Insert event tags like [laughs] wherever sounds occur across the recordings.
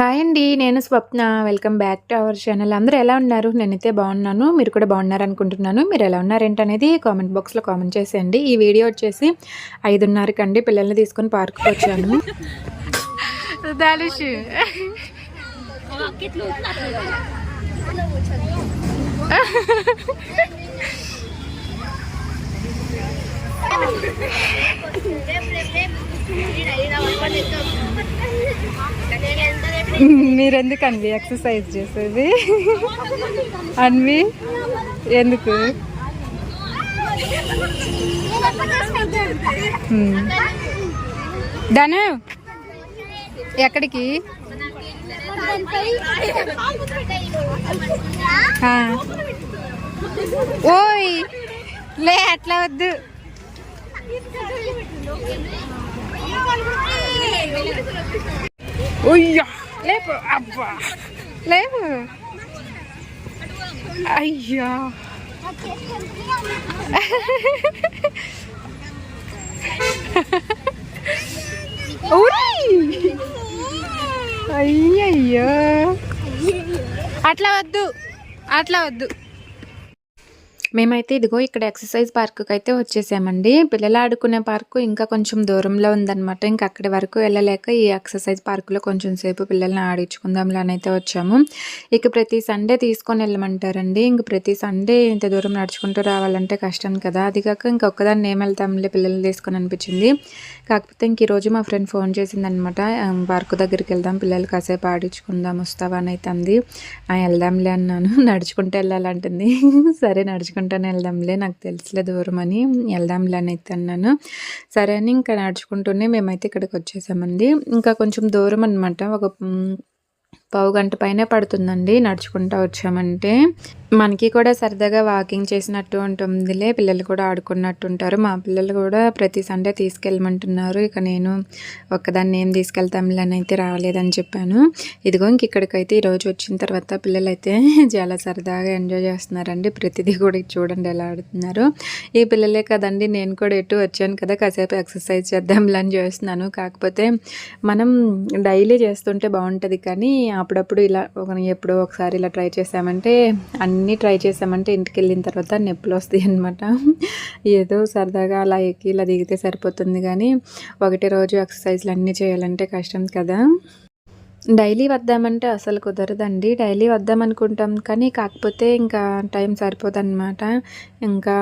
Hi అండి నేను Swapna. Welcome back to our channel. అందరూ ఎలా ఉన్నారు? నేనైతే బాగున్నాను. మీరు కూడా బాగున్నారు అనుకుంటున్నాను. మీరు ఎలా ఉన్నారేంటి అనేది కామెంట్ బాక్స్లో కామెంట్ చేసేయండి. ఈ వీడియో వచ్చేసి ఐదున్నరకి అండి పిల్లల్ని తీసుకొని పార్క్కి వచ్చాను. దాలుషు [laughs] మీరెందుకు అన్వి ఎక్సర్సైజ్ చేసేది అన్వి ఎందుకు హ్మ్. ధను ఎక్కడికి. ఓయ్ లే అట్లా వద్దు ఉయ్యా! లేపు అబ్బా! లేపు. అయ్యా! అయ్యయ్యో! అట్లా వద్దు. అట్లా వద్దు. మేమైతే ఇదిగో ఇక్కడ ఎక్సర్సైజ్ పార్కుకి అయితే వచ్చేసామండి. పిల్లలు ఆడుకునే పార్కు ఇంకా కొంచెం దూరంలో ఉందన్నమాట. ఇంకా అక్కడి వరకు వెళ్ళలేక ఈ ఎక్సర్సైజ్ పార్కులో కొంచెం సేపు పిల్లల్ని ఆడించుకుందాంలే అని అయితే వచ్చాము. ఇక ప్రతి సండే తీసుకొని వెళ్ళమంటారండి. ఇంక ప్రతి సండే ఇంత దూరం నడుచుకుంటూ రావాలంటే కష్టం కదా. అది కాక ఇంకొకదాన్ని ఏం వెళ్తాంలే పిల్లల్ని తీసుకొని అనిపించింది. కాకపోతే ఇంక ఈరోజు మా ఫ్రెండ్ ఫోన్ చేసిందనమాట పార్కు దగ్గరికి వెళ్దాం పిల్లలు కాసేపు ఆడించుకుందాం వస్తావా? అని అయితే అంది. వెళ్దాంలే అన్నాను. [laughs] నడుచుకుంటూ వెళ్ళాలంటుంది. [laughs] సరే నడుచుకుంటాను వెళ్దాంలే నాకు తెలుసులే దూరం అని. వెళ్దాంలే అని అయితే అన్నాను. సరే అని ఇంకా నడుచుకుంటూనే మేమైతే ఇక్కడికి వచ్చేసామండి. ఇంకా కొంచెం దూరం అనమాట ఒక పావు గంట పైనే పడుతుందండి. నడుచుకుంటూ వచ్చామంటే. మనకి కూడా సరదాగా వాకింగ్ చేసినట్టు ఉంటుందిలే. పిల్లలు కూడా ఆడుకున్నట్టు ఉంటారు మా పిల్లలు కూడా ప్రతి సండే తీసుకెళ్ళమంటున్నారు. ఇక నేను ఒక్కదాన్ని ఏం తీసుకెళ్తాంలే అయితే రావలేదని చెప్పాను. ఇదిగో ఇంక ఇక్కడికైతే ఈరోజు వచ్చిన తర్వాత పిల్లలు అయితే చాలా సరదాగా ఎంజాయ్ చేస్తున్నారండి. ప్రతిదీ కూడా చూడండి ఎలా ఆడుతున్నారు. ఈ పిల్లలే కదండి నేను కూడా ఎటు వచ్చాను కదా కాసేపు ఎక్సర్సైజ్ చేద్దాంలని చేస్తున్నాను. కాకపోతే మనం డైలీ చేస్తుంటే బాగుంటుంది కానీ అప్పుడప్పుడు ఇలా ఎప్పుడో ఒకసారి ఇలా ట్రై చేసామంటే అన్నీ ట్రై చేసామంటే ఇంటికి వెళ్ళిన తర్వాత నొప్పులు వస్తాయి అనమాట ఏదో సరదాగా అలా ఎక్కి ఇలా దిగితే సరిపోతుంది కానీ ఒకటి రోజు ఎక్సర్సైజ్లు అన్నీ చేయాలంటే కష్టం కదా. డైలీ వద్దామంటే అసలు కుదరదండి. డైలీ వద్దాం అనుకుంటాం కానీ కాకపోతే ఇంకా టైం సరిపోదన్నమాట. ఇంకా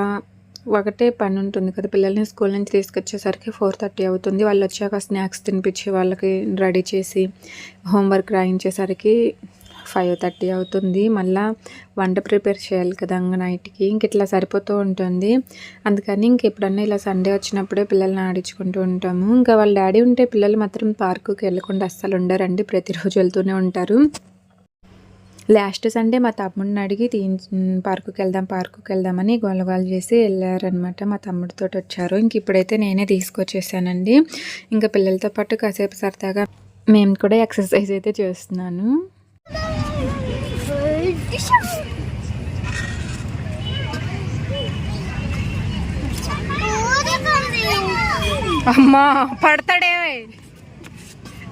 ఒకటే పని ఉంటుంది కదా. పిల్లల్ని స్కూల్ నుంచి తీసుకొచ్చేసరికి ఫోర్ థర్టీ అవుతుంది. వాళ్ళు వచ్చాక స్నాక్స్ తినిపించి వాళ్ళకి రెడీ చేసి హోంవర్క్ రాయించేసరికి ఫైవ్ థర్టీ అవుతుంది. మళ్ళా వంట ప్రిపేర్ చేయాలి కదా నైట్కి ఇంక ఇట్లా సరిపోతూ ఉంటుంది. అందుకని ఇంక ఎప్పుడన్నా ఇలా సండే వచ్చినప్పుడే పిల్లల్ని ఆడించుకుంటూ ఉంటాము. ఇంకా వాళ్ళ డాడీ ఉంటే పిల్లలు మాత్రం పార్కుకి వెళ్ళకుండా అస్సలు ఉండరండి. ప్రతిరోజు వెళ్తూనే ఉంటారు. లాస్ట్ సండే మా తమ్ముడిని అడిగి తీ పార్కుకి వెళ్దాం పార్కుకి వెళ్దామని గోలగోల చేసి వెళ్ళారనమాట మా తమ్ముడితో వచ్చారు. ఇంక ఇప్పుడైతే నేనే తీసుకొచ్చేసానండి. ఇంకా పిల్లలతో పాటు కాసేపు సరదాగా మేము కూడా ఎక్సర్సైజ్ అయితే చేస్తున్నాను. అమ్మా పడతాడే.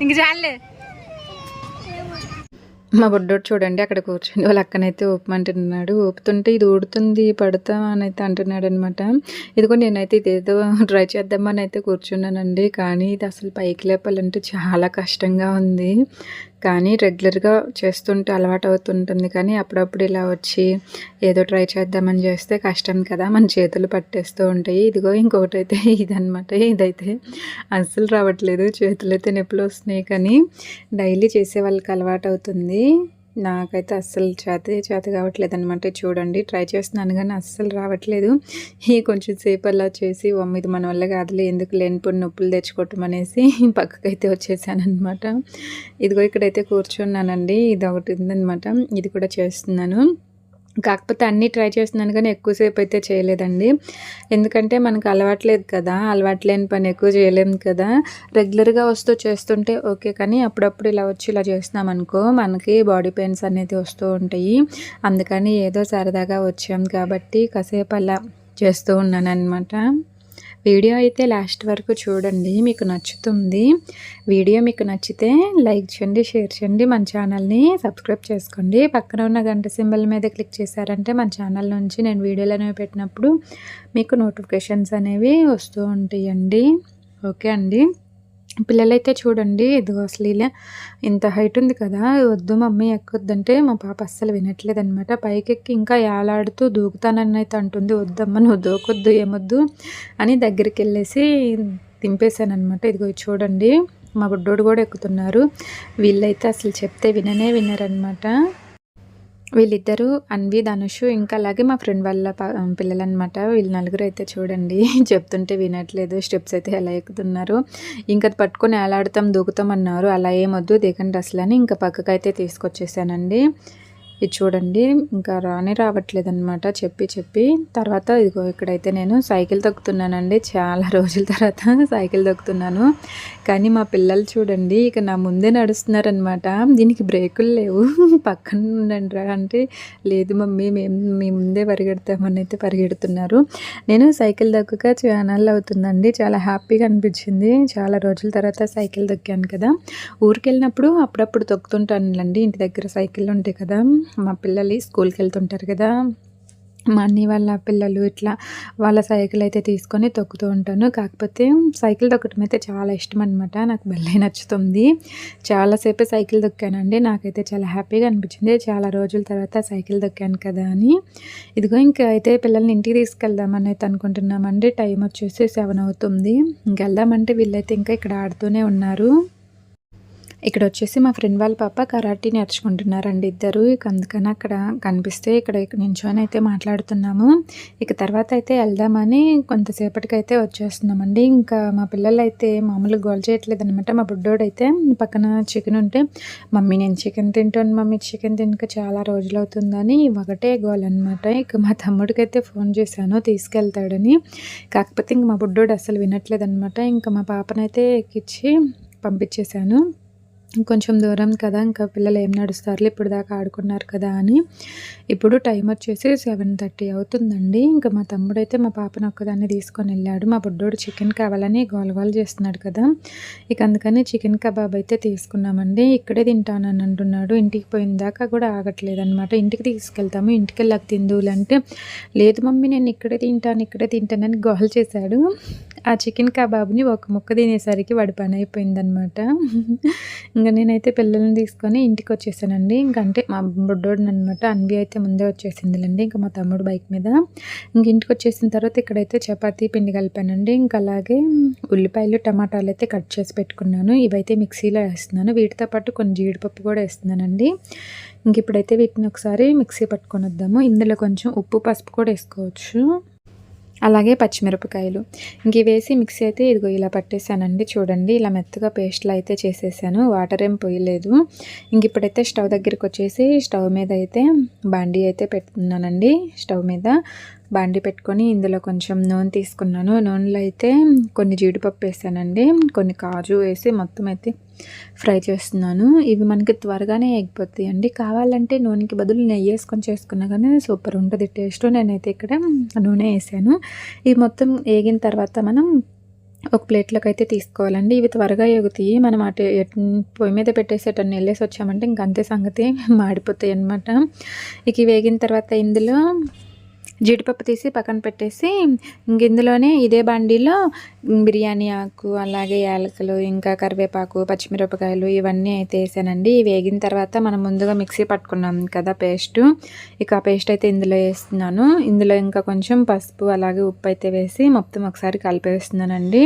ఇంక చాలే. మా బుడ్డోడు చూడండి అక్కడ కూర్చొని వాళ్ళ అక్కనైతే ఊపమంటున్నాడు. ఊపుతుంటే ఇది ఊడుతుంది పడతా అని అయితే అంటున్నాడు అనమాట ఇదిగో నేనైతే ఇదేదో ట్రై చేద్దామని అయితే కూర్చున్నానండి కానీ ఇది అసలు పైకి లేపాలంటే చాలా కష్టంగా ఉంది. కానీ రెగ్యులర్గా చేస్తుంటే అలవాటు అవుతుంటుంది. కానీ అప్పుడప్పుడు ఇలా వచ్చి ఏదో ట్రై చేద్దామని చేస్తే కష్టం కదా మన చేతులు పట్టేస్తూ ఉంటాయి. ఇదిగో ఇంకొకటి అయితే [laughs] ఇదనమాట ఇదైతే అస్సలు రావట్లేదు. చేతులు అయితే నొప్పులు వస్తున్నాయి కానీ డైలీ చేసే వాళ్ళకి అలవాటు అవుతుంది. నాకైతే అస్సలు చేత చేత కావట్లేదు అనమాట చూడండి ట్రై చేస్తున్నాను కానీ అస్సలు రావట్లేదు. ఈ కొంచెం సేపు అలా చేసి ఇది మన వల్ల కాదులే ఎందుకు లేనిపోయిన నొప్పులు తెచ్చుకోవటం అనేసి [laughs] పక్కకైతే వచ్చేసానమాట ఇదిగో ఇక్కడైతే కూర్చున్నానండి. ఇది ఒకటి ఉందనమాట ఇది కూడా చేస్తున్నాను. కాకపోతే అన్నీ ట్రై చేస్తున్నాను కానీ ఎక్కువసేపు అయితే చేయలేదండి. ఎందుకంటే మనకు అలవాట్లేదు కదా అలవాట్లేని పని ఎక్కువ చేయలేము కదా. రెగ్యులర్గా వస్తూ చేస్తుంటే ఓకే కానీ అప్పుడప్పుడు ఇలా వచ్చి ఇలా చేస్తున్నాం అనుకో మనకి బాడీ పెయిన్స్ అనేది వస్తూ ఉంటాయి. అందుకని ఏదో సరదాగా వచ్చాం కాబట్టి కాసేపు అలా చేస్తూ ఉన్నాను అనమాట వీడియో అయితే లాస్ట్ వరకు చూడండి మీకు నచ్చుతుంది. వీడియో మీకు నచ్చితే లైక్ చేయండి షేర్ చేయండి మన ఛానల్ని సబ్స్క్రైబ్ చేసుకోండి. పక్కన ఉన్న గంట సింబల్ మీద క్లిక్ చేశారంటే మన ఛానల్ నుంచి నేను వీడియోలు అనేవి పెట్టినప్పుడు మీకు నోటిఫికేషన్స్ అనేవి వస్తూ ఉంటాయండి. ఓకే అండి. పిల్లలైతే చూడండి ఇదిగో అసలు ఇలా ఇంత హైట్ ఉంది కదా వద్దు మమ్మీ ఎక్కొద్దంటే మా పాప అస్సలు వినట్లేదు అనమాట పైకెక్కి ఇంకా ఏలాడుతూ దూకుతానని అయితే అంటుంది. వద్దమ్మ నువ్వు దూకొద్దు ఏమొద్దు అని దగ్గరికి వెళ్ళేసి దింపేశాను అనమాట ఇదిగో చూడండి మా బుడ్డోడు కూడా ఎక్కుతున్నారు. వీళ్ళైతే అసలు చెప్తే విననే వినరనమాట వీళ్ళిద్దరూ అన్వి ధనుషు ఇంకా అలాగే మా ఫ్రెండ్ వాళ్ళ పిల్లలు అనమాట వీళ్ళు నలుగురు అయితే చూడండి. [laughs] చెప్తుంటే వినట్లేదు. స్టెప్స్ అయితే ఎలా ఎక్కుతున్నారు. ఇంకా పట్టుకొని ఎలాడతాం దూకుతాం అన్నారు. అలా ఏమొద్దు దిగండి అసలు అని ఇంకా పక్కకైతే తీసుకొచ్చేసానండి. ఇది చూడండి. ఇంకా రాని రావట్లేదు అనమాట చెప్పి చెప్పి. తర్వాత ఇదిగో ఇక్కడైతే నేను సైకిల్ తొక్కుతున్నానండి. చాలా రోజుల తర్వాత సైకిల్ తొక్కుతున్నాను. కానీ మా పిల్లలు చూడండి ఇక నా ముందే నడుస్తున్నారనమాట దీనికి బ్రేకులు లేవు. [laughs] పక్కన ఉండండి రా అంటే లేదు మమ్మీ మేము మీ ముందే పరిగెడతామని అయితే పరిగెడుతున్నారు. నేను సైకిల్ దొక్కక ఛానల్ అవుతుందండి. చాలా హ్యాపీగా అనిపించింది. చాలా రోజుల తర్వాత సైకిల్ దొక్కాను కదా. ఊరికి వెళ్ళినప్పుడు అప్పుడప్పుడు తొక్కుతుంటానులండి. ఇంటి దగ్గర సైకిల్ ఉంటాయి కదా. మా పిల్లలు స్కూల్కి వెళ్తుంటారు కదా. మా అన్ని వాళ్ళ పిల్లలు ఇట్లా వాళ్ళ సైకిల్ అయితే తీసుకొని తొక్కుతూ ఉంటాను. కాకపోతే సైకిల్ తొక్కడం అయితే చాలా ఇష్టం అనమాట నాకు భలే నచ్చుతుంది. చాలాసేపు సైకిల్ తొక్కానండి. నాకైతే చాలా హ్యాపీగా అనిపించింది. చాలా రోజుల తర్వాత సైకిల్ దొక్కాను కదా అని. ఇదిగో ఇంకా అయితే పిల్లల్ని ఇంటికి తీసుకెళ్దామని అయితే అనుకుంటున్నామండి. టైం వచ్చేసి సెవెన్ అవుతుంది. ఇంకెళ్దామంటే వీళ్ళైతే ఇంకా ఇక్కడ ఆడుతూనే ఉన్నారు. ఇక్కడ వచ్చేసి మా ఫ్రెండ్ వాళ్ళ పాప కరాటీ నేర్చుకుంటున్నారండి ఇద్దరు. ఇక అందుకని అక్కడ కనిపిస్తే ఇక్కడ నించొని అయితే మాట్లాడుతున్నాము. ఇక తర్వాత అయితే వెళ్దామని కొంతసేపటికైతే వచ్చేస్తున్నామండి. ఇంకా మా పిల్లలు అయితే మామూలుగా గోల్ చేయట్లేదు అనమాట మా బుడ్డోడు అయితే పక్కన చికెన్ ఉంటే మమ్మీ నేను చికెన్ తింటాను మమ్మీ చికెన్ తినక చాలా రోజులు అవుతుందని ఒకటే గోల్ అనమాట ఇక మా తమ్ముడికైతే ఫోన్ చేశాను తీసుకెళ్తాడని. కాకపోతే ఇంక మా బుడ్డోడు అసలు వినట్లేదు అనమాట ఇంకా మా పాపనైతే ఎక్కించి పంపించేశాను. కొంచెం దూరం కదా ఇంకా పిల్లలు ఏం నడుస్తారులే ఇప్పుడు దాకా ఆడుకున్నారు కదా అని. ఇప్పుడు టైం వచ్చేసి సెవెన్ థర్టీ అవుతుందండి. ఇంకా మా తమ్ముడు అయితే మా పాపను ఒక్కదాన్ని తీసుకొని వెళ్ళాడు. మా బుడ్డోడు చికెన్ కావాలని గోలగోలు చేస్తున్నాడు కదా. ఇక అందుకని చికెన్ కబాబ్ అయితే తీసుకున్నామండి. ఇక్కడే తింటానని అంటున్నాడు. ఇంటికి పోయిన దాకా కూడా ఆగట్లేదు అనమాట ఇంటికి తీసుకెళ్తాము ఇంటికి వెళ్ళాక తిందువులంటే లేదు మమ్మీ నేను ఇక్కడే తింటాను ఇక్కడే తింటానని గోల్ చేశాడు. ఆ చికెన్ కబాబ్ని ఒక ముక్క తినేసరికి వాడి పని అయిపోయిందనమాట ఇంకా నేనైతే పిల్లల్ని తీసుకొని ఇంటికి వచ్చేసానండి ఇంకంటే మా బుడ్డోడిని అనమాట అన్వి అయితే ముందే వచ్చేసిందిలేండి. ఇంకా మా తమ్ముడు బైక్ మీద. ఇంక ఇంటికి వచ్చేసిన తర్వాత ఇక్కడైతే చపాతీ పిండి కలిపానండి. ఇంకా అలాగే ఉల్లిపాయలు టమాటాలు అయితే కట్ చేసి పెట్టుకున్నాను. ఇవైతే మిక్సీలో వేస్తున్నాను. వీటితో పాటు కొన్ని జీడిపప్పు కూడా వేస్తున్నానండి. ఇంక ఇప్పుడైతే వీటిని ఒకసారి మిక్సీ పట్టుకొని వద్దాము ఇందులో కొంచెం ఉప్పు పసుపు కూడా వేసుకోవచ్చు. అలాగే పచ్చిమిరపకాయలు. ఇంక వేసి మిక్సీ అయితే ఇదిగో ఇలా పట్టేశానండి చూడండి ఇలా మెత్తగా పేస్ట్లు అయితే చేసేసాను. వాటర్ ఏం పోయలేదు. ఇంక ఇప్పుడైతే స్టవ్ దగ్గరికి వచ్చేసి స్టవ్ మీద అయితే బాండీ అయితే పెట్టుకున్నానండి. స్టవ్ మీద బాండి పెట్టుకొని ఇందులో కొంచెం నూనె తీసుకున్నాను. నూనెలో అయితే కొన్ని జీడిపప్పు వేసానండి. కొన్ని కాజు వేసి మొత్తం అయితే ఫ్రై చేస్తున్నాను. ఇవి మనకి త్వరగానే ఎగిపోతాయి అండి కావాలంటే నూనెకి బదులు నెయ్యి వేసుకొని చేసుకున్నా కానీ సూపర్ ఉంటుంది. టేస్ట్ నేనైతే ఇక్కడ నూనె వేసాను. ఇవి మొత్తం వేగిన తర్వాత మనం ఒక ప్లేట్లోకి అయితే తీసుకోవాలండి. ఇవి త్వరగా ఎగుతాయి. మనం అటు పొయ్యి మీద పెట్టేసి అటు వెళ్ళేసి వచ్చామంటే ఇంక అంతే సంగతి మాడిపోతాయి అనమాట ఇక వేగిన తర్వాత ఇందులో జీడిపప్పు తీసి పక్కన పెట్టేసి ఇంక ఇందులోనే ఇదే బండిలో బిర్యానీ ఆకు అలాగే యాలకులు ఇంకా కరివేపాకు పచ్చిమిరపకాయలు ఇవన్నీ అయితే వేసానండి. వేగిన తర్వాత మనం ముందుగా మిక్సీ పట్టుకున్నాం కదా పేస్ట్. ఇక ఆ పేస్ట్ అయితే ఇందులో వేస్తున్నాను. ఇందులో ఇంకా కొంచెం పసుపు అలాగే ఉప్పు అయితే వేసి మొత్తం ఒకసారి కలిపేస్తున్నానండి.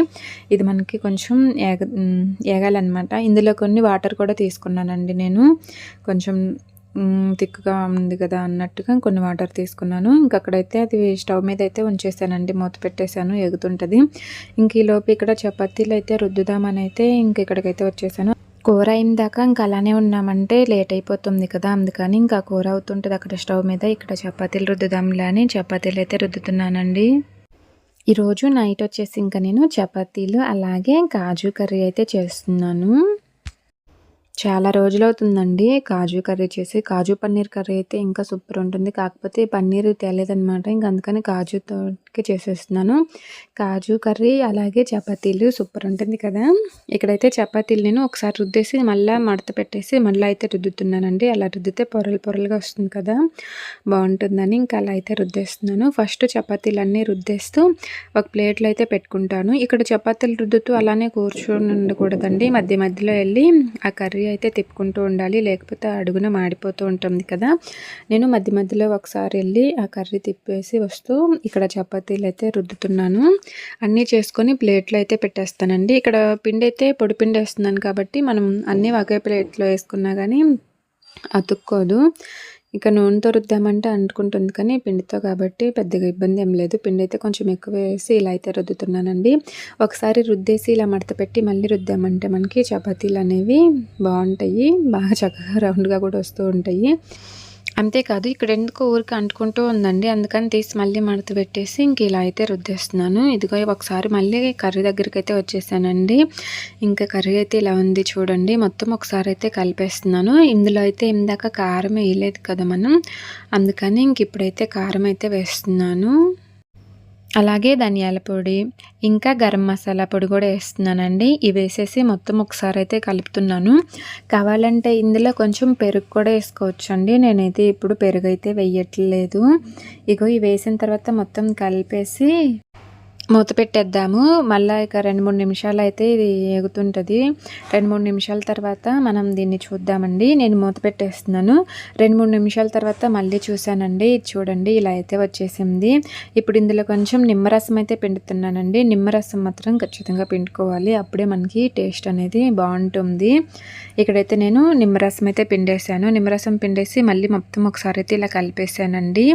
ఇది మనకి కొంచెం ఏగ ఏగాలన్నమాట. ఇందులో కొన్ని వాటర్ కూడా తీసుకున్నానండి నేను. కొంచెం తిక్కుగా ఉంది కదా అన్నట్టుగా కొన్ని వాటర్ తీసుకున్నాను. ఇంక అక్కడైతే అది స్టవ్ మీద అయితే ఉంచేసానండి. మూత పెట్టేశాను ఎగుతుంటుంది. ఇంక ఈలోపు ఇక్కడ చపాతీలు అయితే రుద్దుదామని అయితే ఇంక ఇక్కడికైతే వచ్చేసాను. కూర అయిన దాకా ఇంకా అలానే ఉన్నామంటే లేట్ అయిపోతుంది కదా అందుకని ఇంకా కూర అవుతుంటుంది అక్కడ స్టవ్ మీద. ఇక్కడ చపాతీలు రుద్దుదాంలే అని చపాతీలు అయితే రుద్దుతున్నానండి. ఈరోజు నైట్ వచ్చేసి ఇంకా నేను చపాతీలు అలాగే కాజు కర్రీ అయితే చేస్తున్నాను. చాలా రోజులవుతుందండి కాజు కర్రీ చేసి. కాజు పన్నీర్ కర్రీ అయితే ఇంకా సూపర్ ఉంటుంది. కాకపోతే పన్నీర్ తేలేదనమాట. ఇంక అందుకని కాజుతోకి చేసేస్తున్నాను. కాజు కర్రీ అలాగే చపాతీలు సూపర్ ఉంటుంది కదా! ఇక్కడైతే చపాతీలు నేను ఒకసారి రుద్దేసి మళ్ళా మడత పెట్టేసి మళ్ళీ అయితే రుద్దుతున్నానండి. అలా రుద్దితే పొరలు పొరలుగా వస్తుంది కదా! బాగుంటుందని ఇంకా అలా అయితే రుద్దేస్తున్నాను. ఫస్ట్ చపాతీలన్నీ రుద్దేస్తూ ఒక ప్లేట్‌లో అయితే పెట్టుకుంటాను. ఇక్కడ చపాతీలు రుద్దుతూ అలానే కూర్చొని ఉండకూడదండి. మధ్య మధ్యలో వెళ్ళి ఆ కర్రీ అయితే తిప్పుకుంటూ ఉండాలి లేకపోతే అడుగున మాడిపోతూ ఉంటుంది కదా. నేను మధ్య మధ్యలో ఒకసారి వెళ్ళి ఆ కర్రీ తిప్పేసి వస్తూ ఇక్కడ చపాతీలు అయితే రుద్దుతున్నాను. అన్నీ చేసుకొని ప్లేట్లో అయితే పెట్టేస్తానండి. ఇక్కడ పిండి అయితే పొడి పిండి వేస్తున్నాను కాబట్టి మనం అన్నీ ఒకే ప్లేట్లో వేసుకున్నా కానీ అతుక్కోదు. ఇక నూనెతో రుద్దామంటే అంటుకుంటుంది కానీ పిండితో కాబట్టి పెద్దగా ఇబ్బంది ఏం లేదు. పిండి అయితే కొంచెం ఎక్కువ వేసి ఇలా అయితే రుద్దుతున్నానండి. ఒకసారి రుద్దేసి ఇలా మడత పెట్టి మళ్ళీ రుద్దామంటే మనకి చపాతీలు అనేవి బాగుంటాయి. బాగా చక్కగా [laughs] రౌండ్గా కూడా వస్తూ ఉంటాయి. అంతేకాదు ఇక్కడ ఎందుకు ఊరికి అంటుకుంటూ ఉందండి. అందుకని తీసి మళ్ళీ మడత పెట్టేసి ఇంక ఇలా అయితే రుద్దేస్తున్నాను. ఇదిగో ఒకసారి మళ్ళీ కర్రీ దగ్గరికి అయితే వచ్చేసానండి. ఇంకా కర్రీ అయితే ఇలా ఉంది చూడండి. మొత్తం ఒకసారి అయితే కలిపేస్తున్నాను. ఇందులో అయితే ఇందాక కారం వేయలేదు కదా మనం. అందుకని ఇంక ఇప్పుడైతే కారం అయితే వేస్తున్నాను. అలాగే ధనియాల పొడి ఇంకా గరం మసాలా పొడి కూడా వేస్తున్నానండి. ఇవి వేసేసి మొత్తం ఒకసారి అయితే కలుపుతున్నాను. కావాలంటే ఇందులో కొంచెం పెరుగు కూడా వేసుకోవచ్చండి. నేనైతే ఇప్పుడు పెరుగు అయితే వేయట్లేదు. ఇగో ఇవి వేసిన తర్వాత మొత్తం కలిపేసి మూత పెట్టేద్దాము. మళ్ళీ ఇక రెండు మూడు నిమిషాలు అయితే ఇది ఎగుతుంటుంది రెండు మూడు నిమిషాల తర్వాత మనం దీన్ని చూద్దామండి. నేను మూత పెట్టేస్తున్నాను. రెండు మూడు నిమిషాల తర్వాత మళ్ళీ చూశానండి. ఇది చూడండి ఇలా అయితే వచ్చేసింది. ఇప్పుడు ఇందులో కొంచెం నిమ్మరసం అయితే పిండుతున్నానండి. నిమ్మరసం మాత్రం ఖచ్చితంగా పిండుకోవాలి. అప్పుడే మనకి టేస్ట్ అనేది బాగుంటుంది. ఇక్కడైతే నేను నిమ్మరసం అయితే పిండేసాను నిమ్మరసం పిండేసి మళ్ళీ మొత్తం ఒకసారి అయితే ఇలా కలిపేసానండి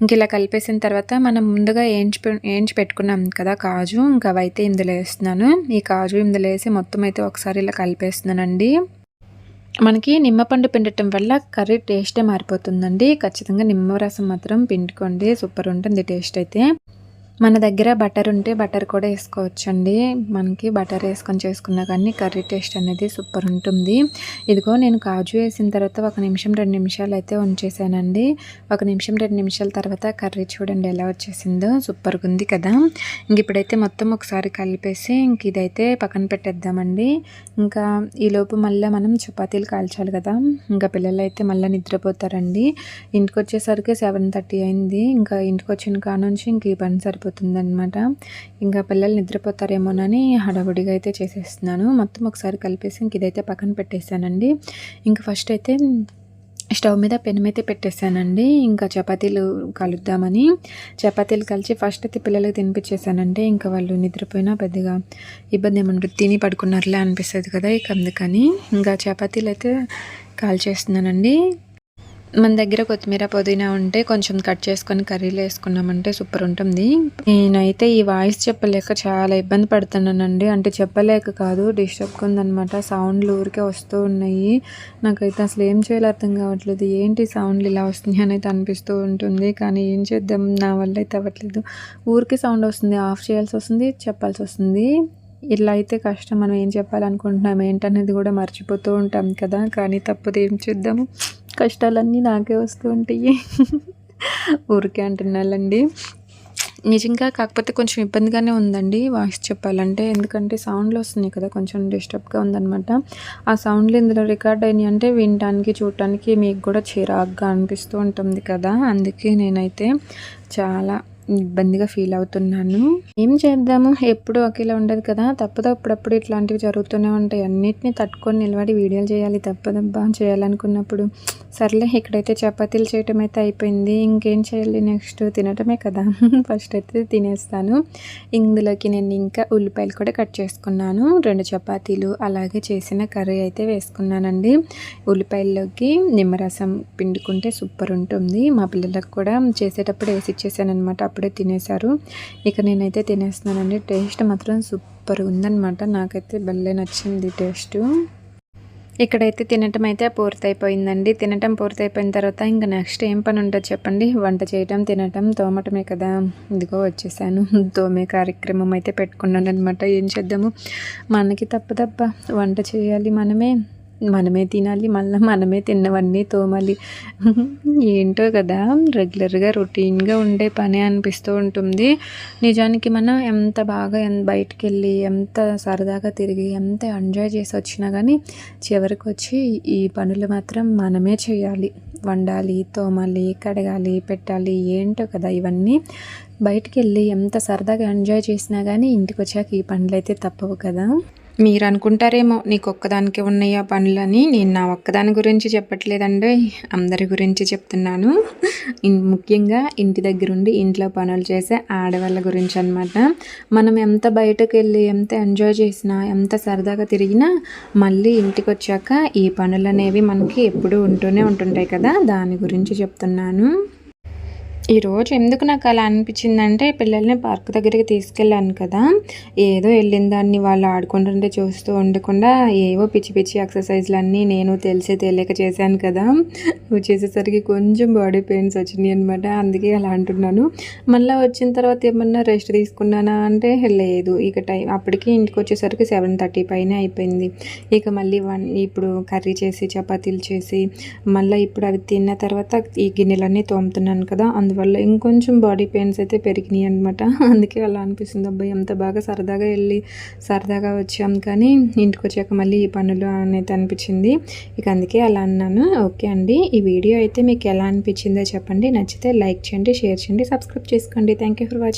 ఇంక ఇలా కలిపేసిన తర్వాత మనం ముందుగా ఏంచి ఏంచి పెట్టుకున్నాం కదా కాజు. ఇంకా అవైతే ఇందులో వేస్తున్నాను. ఈ కాజు ఇందులో వేసి మొత్తం అయితే ఒకసారి ఇలా కలిపేస్తున్నానండి. మనకి నిమ్మపండు పిండటం వల్ల కర్రీ టేస్టే మారిపోతుందండి. ఖచ్చితంగా నిమ్మరసం మాత్రం పిండుకోండి. సూపర్ ఉంటుంది టేస్ట్ అయితే. మన దగ్గర బటర్ ఉంటే బటర్ కూడా వేసుకోవచ్చండి. మనకి బటర్ వేసుకొని చేసుకున్నా కానీ కర్రీ టేస్ట్ అనేది సూపర్ ఉంటుంది. ఇదిగో నేను కాజు వేసిన తర్వాత ఒక నిమిషం రెండు నిమిషాలు అయితే ఉంచేసానండి. ఒక నిమిషం రెండు నిమిషాల తర్వాత కర్రీ చూడండి ఎలా వచ్చేసిందో. సూపర్గా ఉంది కదా. ఇంక ఇప్పుడైతే మొత్తం ఒకసారి కలిపేసి ఇంక ఇదైతే పక్కన పెట్టేద్దామండి. ఇంకా ఈలోపు మళ్ళీ మనం చపాతీలు కాల్చాలి కదా. ఇంకా పిల్లలు అయితే మళ్ళీ నిద్రపోతారండి. ఇంటికి వచ్చేసరికి సెవెన్ థర్టీ అయింది. ఇంకా ఇంటికి వచ్చిన కానుంచి ఇంక ఈ పని సరిపోతుంది. అయిపోతుందనమాట ఇంకా పిల్లలు నిద్రపోతారేమోనని హడావుడిగా అయితే చేసేస్తున్నాను. మొత్తం ఒకసారి కలిపేసి ఇంక ఇదైతే పక్కన పెట్టేశానండి. ఇంకా ఫస్ట్ అయితే స్టవ్ మీద పెనమైతే పెట్టేశానండి. ఇంకా చపాతీలు కలుద్దామని. చపాతీలు కలిసి ఫస్ట్ అయితే పిల్లలకి తినిపించేసానంటే ఇంకా వాళ్ళు నిద్రపోయినా పెద్దగా ఇబ్బంది ఏమంటారు తిని పడుకున్నారులే అనిపిస్తుంది కదా ఇక అందుకని. ఇంకా చపాతీలు అయితే కాల్ చేస్తున్నానండి మన దగ్గర కొత్తిమీర పుదీనా ఉంటే కొంచెం కట్ చేసుకొని కర్రీలో వేసుకున్నామంటే సూపర్ ఉంటుంది. నేనైతే ఈ వాయిస్ చెప్పలేక చాలా ఇబ్బంది పడుతున్నానండి. అంటే చెప్పలేక కాదు డిస్టర్బ్ ఉందనమాట సౌండ్లు ఊరికే వస్తూ ఉన్నాయి. నాకైతే అసలు ఏం చేయాలో అర్థం కావట్లేదు. ఏంటి సౌండ్లు ఇలా వస్తున్నాయి అనేది అనిపిస్తూ ఉంటుంది. కానీ ఏం చేద్దాం? నా వల్ల అయితే అవ్వట్లేదు. ఊరికే సౌండ్ వస్తుంది ఆఫ్ చేయాల్సి వస్తుంది చెప్పాల్సి వస్తుంది. ఇలా అయితే కష్టం. మనం ఏం చెప్పాలనుకుంటున్నాం ఏంటనేది కూడా మర్చిపోతూ ఉంటాం కదా. కానీ తప్పదు. ఏం చేద్దాము కష్టాలన్నీ నాకే వస్తూ ఉంటాయి. ఊరికే అంటున్నాళ్ళండి నిజంగా కాకపోతే కొంచెం ఇబ్బందిగానే ఉందండి వాయిస్ చెప్పాలంటే. ఎందుకంటే సౌండ్లు వస్తున్నాయి కదా కొంచెం డిస్టర్బ్గా ఉందనమాట ఆ సౌండ్లు ఇందులో రికార్డ్ అయినాయి అంటే వినటానికి చూడటానికి మీకు కూడా చిరాగ్గా అనిపిస్తూ ఉంటుంది కదా. అందుకే నేనైతే చాలా ఇబ్బందిగా ఫీల్ అవుతున్నాను. ఏం చేద్దాము? ఎప్పుడు ఒకేలా ఉండదు కదా. తప్పదు అప్పుడప్పుడు ఇట్లాంటివి జరుగుతూనే ఉంటాయి. అన్నిటిని తట్టుకొని నిలబడి వీడియోలు చేయాలి తప్పదబ్బా చేయాలనుకున్నప్పుడు. సర్లే ఇక్కడైతే చపాతీలు చేయటం అయితే అయిపోయింది. ఇంకేం చేయాలి నెక్స్ట్? తినటమే కదా. [laughs] ఫస్ట్ అయితే తినేస్తాను. ఇందులోకి నేను ఇంకా ఉల్లిపాయలు కూడా కట్ చేసుకున్నాను. రెండు చపాతీలు అలాగే చేసిన కర్రీ అయితే వేసుకున్నానండి. ఉల్లిపాయల్లోకి నిమ్మరసం పిండుకుంటే సూపర్ ఉంటుంది. మా పిల్లలకు కూడా చేసేటప్పుడు వేసి ఇచ్చేసాను అనమాట అప్పుడే తినేశారు. ఇక నేనైతే తినేస్తున్నానండి. టేస్ట్ మాత్రం సూపర్ ఉందనమాట నాకైతే భలే నచ్చింది టేస్ట్. ఇక్కడైతే తినటం అయితే పూర్తయిపోయిందండి. తినటం పూర్తయిపోయిన తర్వాత ఇంకా నెక్స్ట్ ఏం పని ఉంటుంది చెప్పండి. వంట చేయటం తినటం తోమటమే కదా. ఇదిగో వచ్చేసాను. తోమే కార్యక్రమం అయితే పెట్టుకున్నాను అనమాట ఏం చేద్దాము? మనకి తప్పదప్ప వంట చేయాలి మనమే. మనమే తినాలి మళ్ళీ మనమే తిన్నవన్నీ తోమాలి. ఏంటో కదా రెగ్యులర్గా రొటీన్గా ఉండే పని అనిపిస్తూ ఉంటుంది. నిజానికి మనం ఎంత బాగా బయటికి వెళ్ళి ఎంత సరదాగా తిరిగి ఎంత ఎంజాయ్ చేసి వచ్చినా కానీ చివరికి వచ్చి ఈ పనులు మాత్రం మనమే చేయాలి. వండాలి తోమాలి కడగాలి పెట్టాలి ఏంటో కదా ఇవన్నీ. బయటికి వెళ్ళి ఎంత సరదాగా ఎంజాయ్ చేసినా కానీ ఇంటికి వచ్చాక ఈ పనులు అయితే తప్పవు కదా. మీరు అనుకుంటారేమో నీకు ఒక్కదానికి ఉన్నాయా పనులని? నేను నా ఒక్కదాని గురించి చెప్పట్లేదండి. అందరి గురించి చెప్తున్నాను. ముఖ్యంగా ఇంటి దగ్గరుండి ఇంట్లో పనులు చేసే ఆడవాళ్ళ గురించి అనమాట మనం ఎంత బయటకు వెళ్ళి ఎంత ఎంజాయ్ చేసినా ఎంత సరదాగా తిరిగినా మళ్ళీ ఇంటికి వచ్చాక ఈ పనులు అనేవి మనకి ఎప్పుడూ ఉంటూనే ఉంటుంటాయి కదా. దాని గురించి చెప్తున్నాను. ఈరోజు ఎందుకు నాకు అలా అనిపించిందంటే పిల్లల్ని పార్క్ దగ్గరికి తీసుకెళ్ళాను కదా. ఏదో వెళ్ళిన దాన్ని వాళ్ళు ఆడుకుంటుంటే చూస్తూ ఉండకుండా ఏవో పిచ్చి పిచ్చి ఎక్సర్సైజ్లు అన్నీ నేను తెలిసే తెలియక చేశాను కదా. చేసేసరికి కొంచెం బాడీ పెయిన్స్ వచ్చినాయి అనమాట అందుకే అలా అంటున్నాను. మళ్ళీ వచ్చిన తర్వాత ఏమన్నా రెస్ట్ తీసుకున్నానా అంటే లేదు. ఇక టైం అప్పటికి ఇంటికి వచ్చేసరికి సెవెన్ థర్టీ పైన అయిపోయింది. ఇక మళ్ళీ వన్ ఇప్పుడు కర్రీ చేసి చపాతీలు చేసి మళ్ళీ ఇప్పుడు అవి తిన్న తర్వాత ఈ గిన్నెలన్నీ తోముతున్నాను కదా. అందులో వల్ల ఇంకొంచెం బాడీ పెయిన్స్ అయితే పెరిగినాయి అనమాట అందుకే అలా అనిపిస్తుంది. అబ్బాయి అంత బాగా సరదాగా వెళ్ళి సరదాగా వచ్చాం కానీ ఇంటికి వచ్చాక మళ్ళీ ఈ పనులు అనేది అనిపించింది. ఇక అందుకే అలా అన్నాను. ఓకే అండి. ఈ వీడియో అయితే మీకు ఎలా అనిపించిందో చెప్పండి. నచ్చితే లైక్ చేయండి షేర్ చేయండి సబ్స్క్రైబ్ చేసుకోండి. Thank you for watching